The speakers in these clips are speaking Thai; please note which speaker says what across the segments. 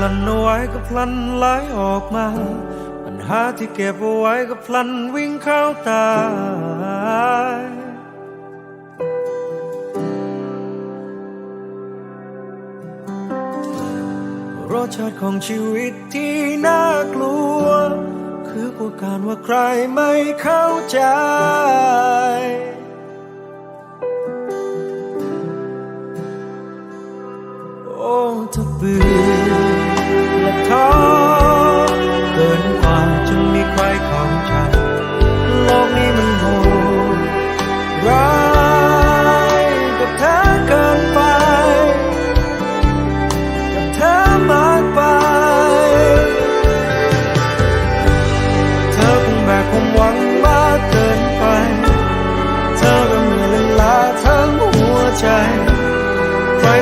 Speaker 1: ลันเอาไว้ก็พลันไหลออกมา ปัญหาที่เก็บเอาไว้ก็พลันวิ่งเข้าตายรสชาติของชีวิตที่น่ากลัว คือกลัวการว่าใครไม่เข้าใจ โอ้ถ้าเบื่อ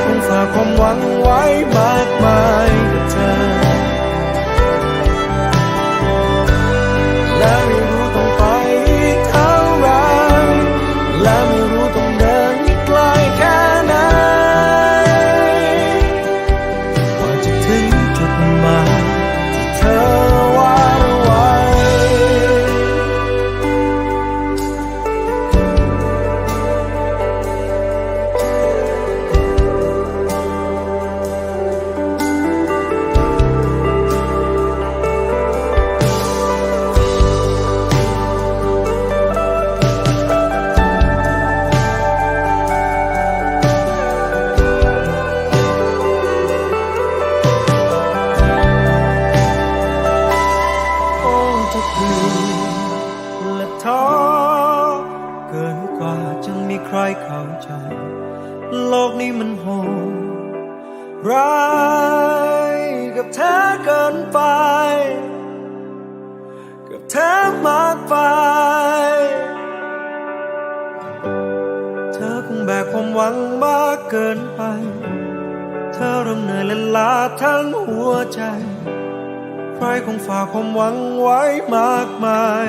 Speaker 1: คงฝากความหวังไว้มากมายกับเธอ ท้อเกินกว่าจะมีใครเข้าใจ โลกนี้มันโหดร้ายกับเธอเกินไป กับเธอมากไป เธอคงแบกความหวังมากเกินไป เธอเริ่มเหนื่อยและล้าทั้งหัวใจ ใครคงฝากความหวังไว้มากมาย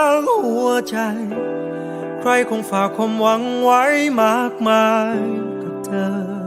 Speaker 1: ทั้งหัวใจ ใครคงฝากความหวังไว้มากมายกับเธอ